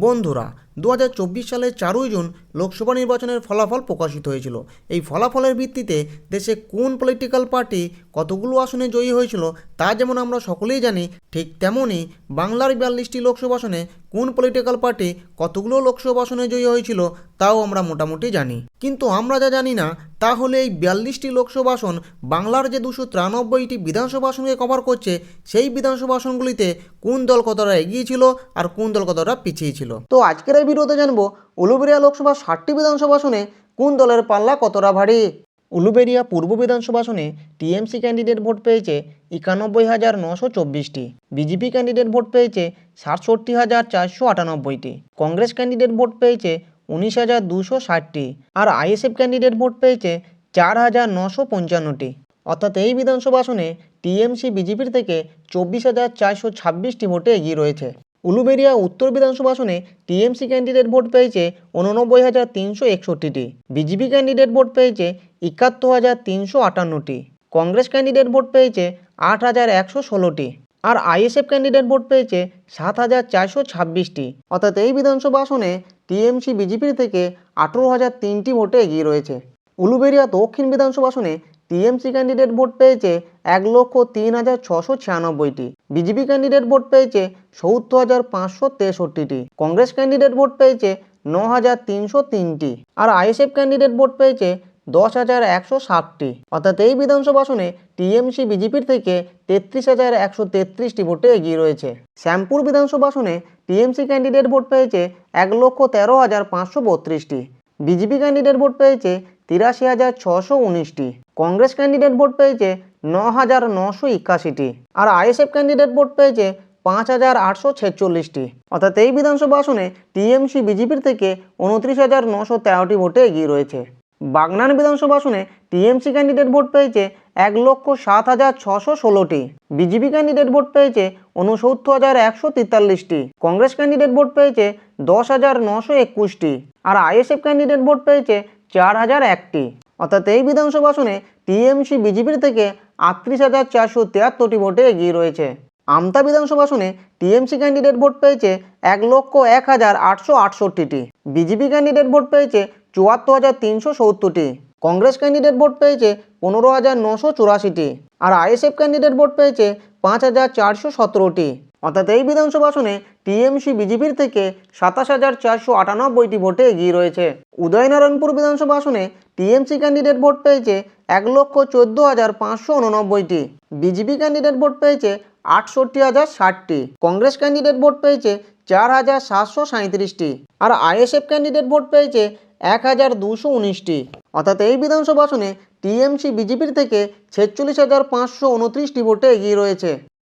বন্ধুরা দু হাজার চব্বিশ সালের চারই জুন লোকসভা নির্বাচনের ফলাফল প্রকাশিত হয়েছিল। এই ফলাফলের ভিত্তিতে দেশে কোন পলিটিক্যাল পার্টি কতগুলো আসনে জয়ী হয়েছিল তা যেমন আমরা সকলেই জানি, ঠিক তেমনই বাংলার বিয়াল্লিশটি লোকসভা আসনে কোন পলিটিক্যাল পার্টি কতগুলো লোকসভা আসনে জয়ী হয়েছিল তাও আমরা মোটামুটি জানি। কিন্তু আমরা যা জানি না, তা হলে এই বিয়াল্লিশটি লোকসভা আসন বাংলার যে দুশো তিরানব্বইটি বিধানসভা আসনকে কভার করছে, সেই বিধানসভা আসনগুলিতে কোন দল কতটা এগিয়ে ছিল আর কোন দল কতটা পিছিয়ে ছিল। তো আজকের এই ভিডিওতে জানব উলুবেরিয়া লোকসভা ষাটটি বিধানসভা আসনে কোন দলের পাল্লা কতটা ভারী? উলুবেরিয়া পূর্ব বিধানসভা আসনে টিএমসি ক্যান্ডিডেট ভোট পেয়েছে একানব্বই হাজার নশো চব্বিশটি। বিজেপি ক্যান্ডিডেট ভোট পেয়েছে সাতষট্টি হাজার চারশো আটানব্বইটি। কংগ্রেস ক্যান্ডিডেট ভোট পেয়েছে উনিশ হাজার দুশো ষাটটি। আর আইএসএফ ক্যান্ডিডেট ভোট পেয়েছে চার হাজার নশো পঞ্চান্নটি। অর্থাৎ এই বিধানসভা আসনে টিএমসি, বিজেপির থেকে চব্বিশ হাজার চারশো ছাব্বিশটি ভোটে এগিয়ে রয়েছে। উলুবেরিয়া উত্তর বিধানসভা আসনে টিএমসি ক্যান্ডিডেট ভোট পেয়েছে উননব্বই হাজার তিনশো একষট্টিটি। বিজেপি ক্যান্ডিডেট ভোট পেয়েছে একাত্তর হাজার তিনশো আটান্নটি। কংগ্রেস ক্যান্ডিডেট ভোট পেয়েছে আট হাজার একশো ষোলোটি। আর আইএসএফ ক্যান্ডিডেট ভোট পেয়েছে সাত হাজার চারশো ছাব্বিশটি। অর্থাৎ এই বিধানসভা আসনে টিএমসি, বিজেপির থেকে আঠেরো হাজার তিনটি ভোটে এগিয়ে রয়েছে। উলুবেরিয়া দক্ষিণ বিধানসভা আসনে টিএমসি ক্যান্ডিডেট ভোট পেয়েছে এক লক্ষ তিন হাজার ছশো ছিয়ানব্বইটি। বিজেপি ক্যান্ডিডেট ভোট পেয়েছে সত্তর হাজার পাঁচশো তেষট্টিটি। কংগ্রেস ক্যান্ডিডেট ভোট পেয়েছে ন হাজার তিনশো তিনটি। আর আইএসএফ ক্যান্ডিডেট ভোট পেয়েছে দশ হাজার একশো ষাটটি। অর্থাৎ এই বিধানসভা আসনে টিএমসি বিজেপির থেকে তেত্রিশ হাজার একশো তেত্রিশটি ভোটে এগিয়ে রয়েছে। শ্যামপুর বিধানসভা আসনে টিএমসি ক্যান্ডিডেট ভোট পেয়েছে এক লক্ষ তেরো হাজার পাঁচশো বত্রিশটি। বিজেপি ক্যান্ডিডেট ভোট পেয়েছে তিরাশি হাজার ছশো উনিশটি। কংগ্রেস ক্যান্ডিডেট ভোট পেয়েছে ন হাজার নশো একাশিটি আর আইএসএফ ক্যান্ডিডেট ভোট পেয়েছে পাঁচ হাজার আটশো ছেচল্লিশটি। অর্থাৎ এই বিধানসভা আসনে টিএমসি বিজেপির থেকে উনত্রিশ হাজার নশো তেরোটি ভোটে এগিয়ে রয়েছে। বাগনান বিধানসভা আসনে টিএমসি ক্যান্ডিডেট ভোট পেয়েছে এক লক্ষ সাত হাজার ছশো ষোলোটি। বিজেপি ক্যান্ডিডেট ভোট পেয়েছে উনসত্তর হাজার একশো তেতাল্লিশটি। কংগ্রেস ক্যান্ডিডেট ভোট পেয়েছে দশ হাজার নশো একুশটি। আর আইএসএফ ক্যান্ডিডেট ভোট পেয়েছে চার হাজার একটি। অর্থাৎ এই বিধানসভা আসনে টিএমসি বিজেপির থেকে আটত্রিশ হাজার চারশো তিয়াত্তরটি ভোটে এগিয়ে রয়েছে। আমতা বিধানসভা আসনে টিএমসি ক্যান্ডিডেট ভোট পেয়েছে এক লক্ষ এক হাজার আটশো আটষট্টিটি। বিজেপি ক্যান্ডিডেট ভোট পেয়েছে চুয়াত্তর হাজার তিনশো সত্তরটি। কংগ্রেস ক্যান্ডিডেট ভোট পেয়েছে পনেরো হাজার নশো চুরাশিটি। আর আইএসএফ ক্যান্ডিডেট ভোট পেয়েছে পাঁচ হাজার চারশো সতেরোটি। অর্থাৎ এই বিধানসভা আসনে টিএমসি বিজেপির থেকে সাতাশ হাজার চারশো আটানব্বইটি ভোটে এগিয়ে রয়েছে। উদয়নারায়ণপুর বিধানসভা আসনে টিএমসি ক্যান্ডিডেট ভোট পেয়েছে এক লক্ষ চোদ্দ হাজার পাঁচশো উননব্বইটি। বিজেপি ক্যান্ডিডেট ভোট পেয়েছে আটষট্টি হাজার ষাটটি। কংগ্রেস ক্যান্ডিডেট ভোট পেয়েছে চার হাজার সাতশো সাঁত্রিশটি আর আইএসএফ ক্যান্ডিডেট ভোট পেয়েছে এক হাজার দুশো উনিশটি। অর্থাৎ এই বিধানসভা আসনে টিএমসি বিজেপির থেকে ছেচল্লিশ হাজার পাঁচশো উনত্রিশটি ভোটে এগিয়ে রয়েছে।